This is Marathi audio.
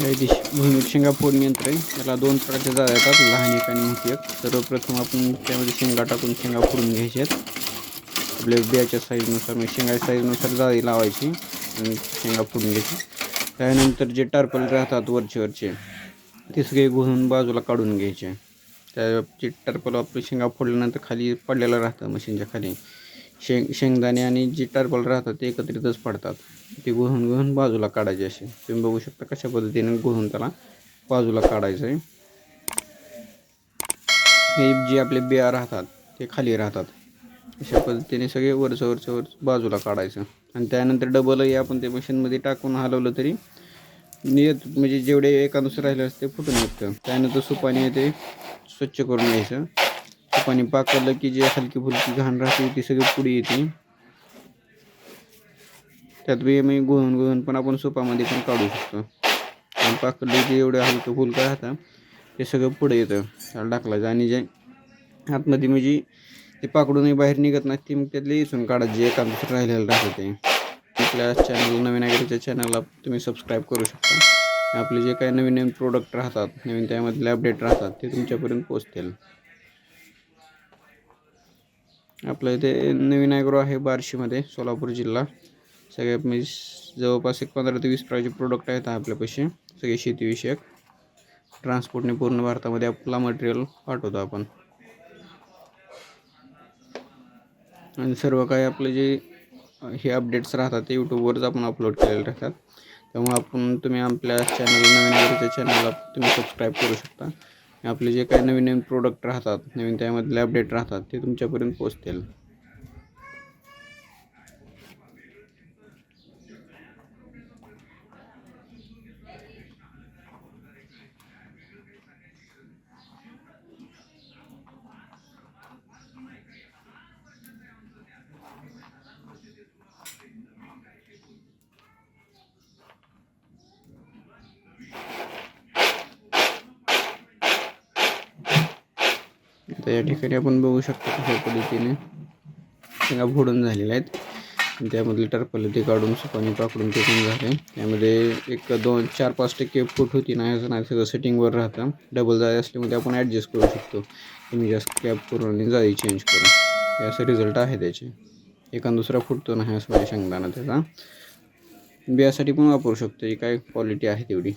दिश भुईमुग शेंगा फोडणी यंत्र आहे. त्याला दोन प्रकारचे जाळ्या येतात लहान एक आणि मोठी एक. सर्वप्रथम आपण त्यामध्ये शेंगा टाकून शेंगा फोडून घ्यायच्या आहेत. आपल्या बियाच्या साईजनुसार म्हणजे शेंगा साईजनुसार जाळी लावायची आणि शेंगा फोडून घ्यायची. त्यानंतर जे टारपल राहतात वरचे वरचे ते सगळे घुसून बाजूला काढून घ्यायचे. त्या जे टर्पल आपली शेंगा फोडल्यानंतर खाली पडलेलं राहतं मशीनच्या खाली. शेंग शेंगदाणे आणि जे टरबल राहतात ते एकत्रितच पडतात. ते गुहून गुहून बाजूला काढायचे असे तुम्ही बघू शकता कशा पद्धतीने गुहून त्याला बाजूला काढायचं आहे हे जे आपले बिया राहतात ते खाली राहतात. अशा पद्धतीने सगळे वरचं वरचं वर बाजूला काढायचं. आणि त्यानंतर डबलही आपण ते मशीनमध्ये टाकून हलवलं तरी नियत म्हणजे जेवढे एकानुसार राहिले असते फुटून निघतं. त्यानंतर सुपाने ते स्वच्छ करून घ्यायचं. पाणी पाकडलं की जे हलकी फुलकी घाण राहते ती सगळी पुढे येते. त्यात बी मी गुळून गोळून पण आपण सुपामध्ये पण काढू शकतो. आणि पाकडलं जे एवढं हलकं फुलकं राहतं ते सगळं पुढे येतं. त्याला टाकलं आणि जे आतमध्ये म्हणजे ते पाकडूनही बाहेर निघत नाही ते मग त्यातले इथून काढायचं जे एकानुसार राहिलेलं राहतं ते. आपल्या चॅनल नवीन ॲग्रीच्या चॅनलला तुम्ही सबस्क्राईब करू शकता. आपले जे काही नवीन नवीन प्रोडक्ट राहतात नवीन त्यामधले अपडेट राहतात ते तुमच्यापर्यंत पोचतील आपलं इथे नवीन ॲग्रो आहे बार्शीमध्ये सोलापूर जिल्हा. सगळ्या मी जवळपास एक पंधरा ते वीस प्रकारचे प्रोडक्ट आहेत आपल्यापाशी सगळे शेतीविषयक. ट्रान्सपोर्टने पूर्ण भारतामध्ये आपला मटेरियल पाठवतो आपण. आणि सर्व काही आपले जे हे अपडेट्स राहतात ते यूट्यूबवरच आपण अपलोड केलेले राहतात. त्यामुळे आपण तुम्ही आपल्या चॅनल नवीन चॅनलला तुम्ही सबस्क्राईब करू शकता. आपले जे काही नवीन नवीन प्रोडक्ट राहतात नवीन त्यामधले अपडेट राहतात ते तुमच्यापर्यंत पोचतील तर या ठिकाणी आपण बघू शकतो कशा पद्धतीने शेंगा फोडून झालेल्या आहेत. त्यामधले टर्पल ते काढून सुपाने पाकडून ते पण झाले. त्यामध्ये एक दोन चार पाच टक्के फूट होती. नाही असं नाही सगळं सेटिंगवर राहतं. डबल जाळी असल्यामुळे आपण ॲडजस्ट करू शकतो. तुम्ही जास्त कॅप करून आणि जाळी चेंज करून हे असं रिझल्ट आहे त्याचे. एका दुसरा फुटतो नाही असं म्हणजे शेंगदाणा त्याचा. बियासाठी पण वापरू शकतो. ही काय क्वालिटी आहे तेवढी.